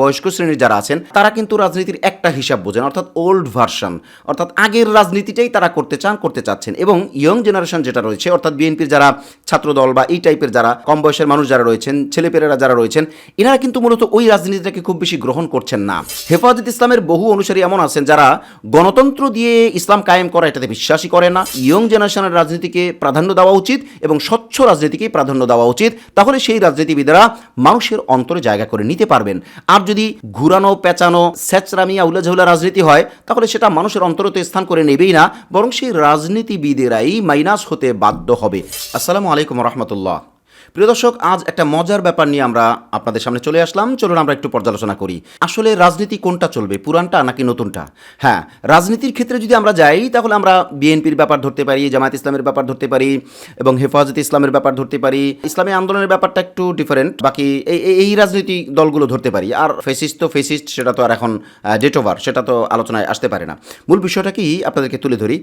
বয়স্ক শ্রেণির যারা আছেন, তারা কিন্তু রাজনীতির একটা হিসাব বোঝেন, অর্থাৎ ওল্ড ভার্সন অর্থাৎ আগের রাজনীতিটাই তারা করতে চান, করতে চাচ্ছেন। এবং ইয়ং জেনারেশন যেটা রয়েছে, অর্থাৎ বিএনপির যারা ছাত্রদল বা এই টাইপের যারা কম বয়সের মানুষ যারা রয়েছেন, ছেলেপেলেরা যারা রয়েছেন, এনারা কিন্তু মূলত ওই রাজনীতিটাকে খুব বেশি গ্রহণ করছেন না। হেফাজত ইসলামের বহু অনুসারী এমন আছেন যারা গণতন্ত্র দিয়ে ইসলাম কায়েম করা এটাতে বিশ্বাসী করে না। ইয়ং জেনারেশনের রাজনীতিকে প্রাধান্য দেওয়া উচিত এবং স্বচ্ছ রাজনীতিকেই প্রাধান্য দেওয়া উচিত। তাহলে সেই রাজনীতিবিদেরা মানুষের অন্তরে জায়গা করে নিতে পারবেন। আর যদি ঘুরানো, পেঁচানো স্যাচরামিয়া আউলাঝাউলা রাজনীতি হয়, তাহলে সেটা মানুষের অন্তরতে স্থান করে নেবেই না, বরং সেই রাজনীতিবিদেরাই মাইনাস হতে বাধ্য হবে। আসসালামু আলাইকুম রহমতুল্লাহ। প্রিয় দর্শক, আজ একটা মজার ব্যাপার নিয়ে আমরা আপনাদের সামনে চলে আসলাম। চলুন আমরা একটু পর্যালোচনা করি। আসলে রাজনীতি কোনটা চলবে, পুরানটা নাকি নতুনটা? হ্যাঁ রাজনীতির ক্ষেত্রে যদি আমরা যাই, তাহলে আমরা বিএনপির ব্যাপার ধরতে পারি, জামায়াত ইসলামের ব্যাপার ধরতে পারি এবং হেফাজত ইসলামের ব্যাপার ধরতে পারি। ইসলামী আন্দোলনের ব্যাপারটা একটু ডিফারেন্ট বাকি এই রাজনীতি দলগুলো ধরতে পারি। আর ফেসিস্ট তো ফেসিস্ট সেটা তো আর এখন ডেট ওভার সেটা তো আলোচনায় আসতে পারে না। মূল বিষয়টা কি, আপনাদেরকে তুলে ধরি।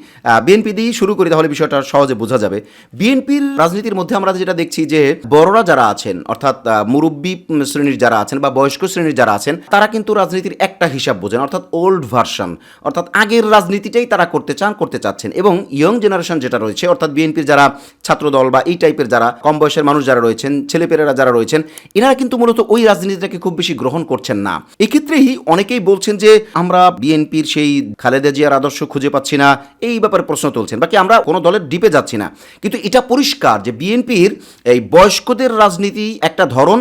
বিএনপি দিয়েই শুরু করি, তাহলে বিষয়টা সহজে বোঝা যাবে। বিএনপির রাজনীতির মধ্যে আমরা যেটা দেখছি যে বড়রা যারা আছেন, অর্থাৎ মুরব্বী শ্রেণির যারা আছেন বা বয়স্ক শ্রেণির যারা আছেন, তারা কিন্তু রাজনীতির একটা হিসাব বোঝেন, অর্থাৎ ওল্ড ভার্সন অর্থাৎ আগের রাজনীতিটাই তারা করতে চান, করতে চাচ্ছেন। এবং ইয়ং জেনারেশন যেটা রয়েছে, অর্থাৎ বিএনপির যারা ছাত্রদল বা এই টাইপের যারা কম বয়সের মানুষ যারা রয়েছেন, ছেলেপেলেরা যারা রয়েছেন, এনারা কিন্তু মূলত ওই রাজনীতিটাকে খুব বেশি গ্রহণ করছেন না। এক্ষেত্রেই অনেকেই বলছেন যে, আমরা বিএনপির সেই খালেদা জিয়ার আদর্শ খুঁজে পাচ্ছি না। এই ব্যাপারে প্রশ্ন তুলছেন। বাকি আমরা কোনো দলের ডিপে যাচ্ছি না। কিন্তু এটা পরিষ্কার যে বিএনপির এই বয়স্কদের রাজনীতি একটা ধরন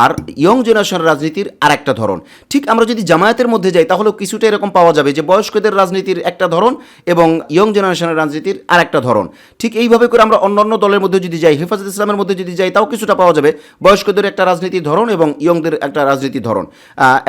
আর ইয়ং জেনারেশনের রাজনীতির আর একটা ধরন। ঠিক আমরা যদি জামায়াতের মধ্যে যাই, তাহলেও কিছুটা এরকম পাওয়া যাবে যে বয়স্কদের রাজনীতির একটা ধরন এবং ইয়ং জেনারেশনের রাজনীতির আর একটা ধরন। ঠিক এইভাবে করে আমরা অন্যান্য দলের মধ্যে যদি যাই, হেফাজত ইসলামের মধ্যে যদি যাই, তাও কিছুটা পাওয়া যাবে বয়স্কদের একটা রাজনীতির ধরন এবং ইয়ংদের একটা রাজনীতির ধরন।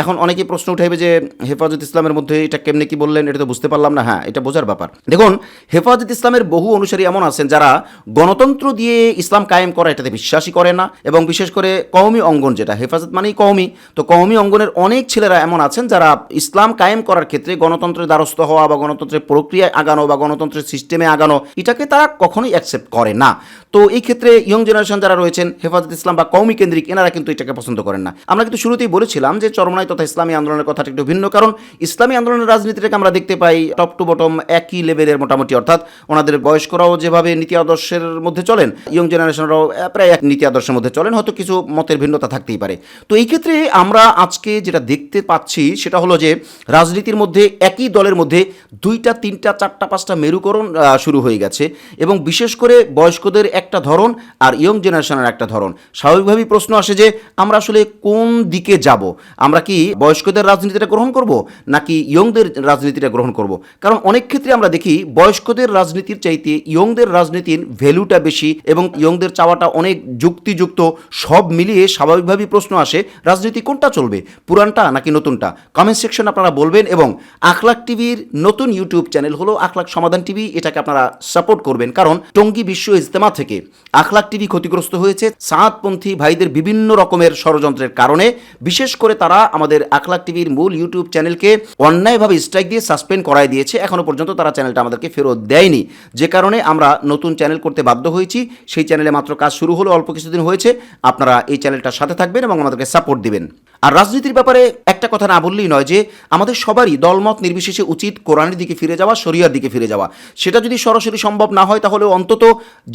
এখন অনেকেই প্রশ্ন উঠাইবে যে হেফাজত ইসলামের মধ্যে এটা কেমনে কি বললেন, এটা তো বুঝতে পারলাম না। হ্যাঁ এটা বোঝার ব্যাপার। দেখুন, হেফাজত ইসলামের বহু অনুসারী এমন আছেন যারা গণতন্ত্র দিয়ে ইসলাম কায়েম করা এটাতে বিশ্বাসী। করে না এবং বিশেষ করে কওমি অঙ্গন যেটা, হেফাজত মানেই কওমি। তো কওমি অঙ্গনের অনেক ছেলেরা এমন আছেন যারা ইসলাম কায়েম করার ক্ষেত্রে গণতন্ত্রের দ্বারস্থ হওয়া বা গণতন্ত্রের প্রক্রিয়ায় আগানো বা গণতন্ত্রের সিস্টেমে আগানো, এটাকে তারা কখনোই অ্যাকসেপ্ট করে না। তো এই ক্ষেত্রে ইয়ং জেনারেশন যারা রয়েছেন, হেফাজত ইসলাম বা কৌমি কেন্দ্রিক, এনারা কিন্তু এটাকে পছন্দ করেন না। আমরা কিন্তু শুরুতেই বলেছিলাম যে চরমনাই তথা ইসলামী আন্দোলনের কথাটা একটু ভিন্ন, কারণ ইসলামী আন্দোলনের রাজনীতিটাকে আমরা দেখতে পাই টপ টু বটম একই লেভেলের মোটামুটি। অর্থাৎ ওনাদের বয়স্করাও যেভাবে নীতি আদর্শের মধ্যে চলেন ইয়ং জেনারেশনরাও প্রায় এক নীতি আদর্শের মধ্যে চলেন, হয়তো কিছু মতের ভিন্নতা থাকতেই পারে। তো এই ক্ষেত্রে আমরা আজকে যেটা দেখতে পাচ্ছি, সেটা হলো যে রাজনীতির মধ্যে একই দলের মধ্যে দুইটা, তিনটা, চারটা, পাঁচটা মেরুকরণ শুরু হয়ে গেছে এবং বিশেষ করে বয়স্কদের একটা ধরন আর ইয়ং জেনারেশনের একটা ধরন। স্বাভাবিকভাবেই প্রশ্ন আসে যে আমরা আসলে কোন দিকে যাব? আমরা কি বয়স্কদের রাজনীতিটা গ্রহণ করব, নাকি ইয়ংদের রাজনীতিটা গ্রহণ করব? কারণ অনেক ক্ষেত্রে আমরা দেখি বয়স্কদের রাজনীতির চাইতে ইয়ংদের রাজনীতির ভ্যালুটা বেশি এবং ইয়ংদের চাওয়াটা অনেক যুক্তিযুক্ত, সব মিলিয়ে স্বাভাবিকভাবেই প্রশ্ন আসে, রাজনীতি কোনটা চলবে, পুরানটা নাকি নতুনটা? কমেন্ট সেকশন আপনারা বলবেন এবং আখলাক টিভির নতুন ইউটিউব চ্যানেল হলো আখলাক সমাধান টিভি, এটাকে আপনারা সাপোর্ট করবেন। কারণ টঙ্গী বিশ্ব ইজতেমা থেকে আখলাক টিভি ক্ষতিগ্রস্ত হয়েছে সাতপন্থী ভাইদের বিভিন্ন রকমের ষড়যন্ত্রের কারণে। বিশেষ করে তারা আমাদের আখলাক টিভির মূল ইউটিউব চ্যানেলকে অন্যায়ভাবে স্ট্রাইক দিয়ে সাসপেন্ড করায় দিয়েছে। এখনও পর্যন্ত তারা চ্যানেলটা আমাদেরকে ফেরত দেয়নি। যে কারণে আমরা নতুন চ্যানেল করতে বাধ্য হয়েছি। সেই চ্যানেলে মাত্র কাজ শুরু হলো অল্প কিছুদিন হয়েছে, আপনারা এই চ্যানেলটার সাথে থাকবেন এবং আমাদেরকে সাপোর্ট দিবেন। আর রাজনীতির ব্যাপারে একটা কথা না বললেই নয় যে, আমাদের সবারই দলমত নির্বিশেষে উচিত কোরআনের দিকে ফিরে যাওয়া, শরিয়ার দিকে ফিরে যাওয়া। সেটা যদি সরাসরি সম্ভব না হয় তাহলে অন্তত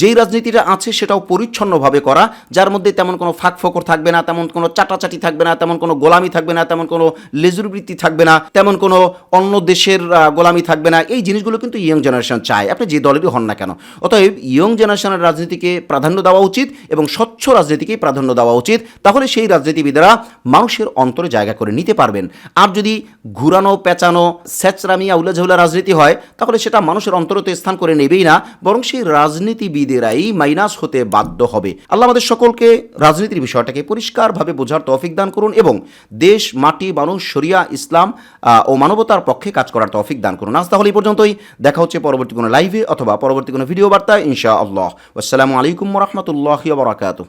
যেই রাজনীতিটা আছে, সেটাও পরিচ্ছন্নভাবে করা, যার মধ্যে তেমন কোনো ফাঁক ফোকর থাকবে না, তেমন কোনো চাটাচাটি থাকবে না, তেমন কোনো গোলামি থাকবে না, তেমন কোনো লেজুরবৃত্তি থাকবে না, তেমন কোনো অন্য দেশের গোলামি থাকবে না, এই জিনিসগুলো কিন্তু ইয়ং জেনারেশন চায়। আপনি যে দলেরই হন না কেন। অতএব ইয়ং জেনারেশনের রাজনীতিকে প্রাধান্য দেওয়া উচিত এবং স্বচ্ছ রাজনীতিকেই প্রাধান্য দেওয়া উচিত, তাহলে সেই রাজনীতিবিদরা মানুষের অন্তরে জায়গা করে নিতে পারবেন। আর যদি ঘুরানো, পেঁচানো স্যাচরামি আউলাঝাউলা রাজনীতি হয়, তাহলে সেটা মানুষের অন্তরে তো স্থান করে নেবেই না, বরং সেই রাজনীতিবিদেরাই মাইনাস হতে বাধ্য হবে। আল্লাহ আমাদের সকলকে রাজনীতির বিষয়টাকে পরিষ্কারভাবে বোঝার তৌফিক দান করুন এবং দেশ, মাটি মানুষ শরিয়া, ইসলাম ও মানবতার পক্ষে কাজ করার তৌফিক দান করুন। আজ তাহলে এই পর্যন্তই। দেখা হচ্ছে পরবর্তী কোনো লাইভে অথবা পরবর্তী কোনো ভিডিও বার্তায় ইনশা আল্লাহ আসসালামু আলাইকুম রহমতুল্লাহ বারাকাতুহ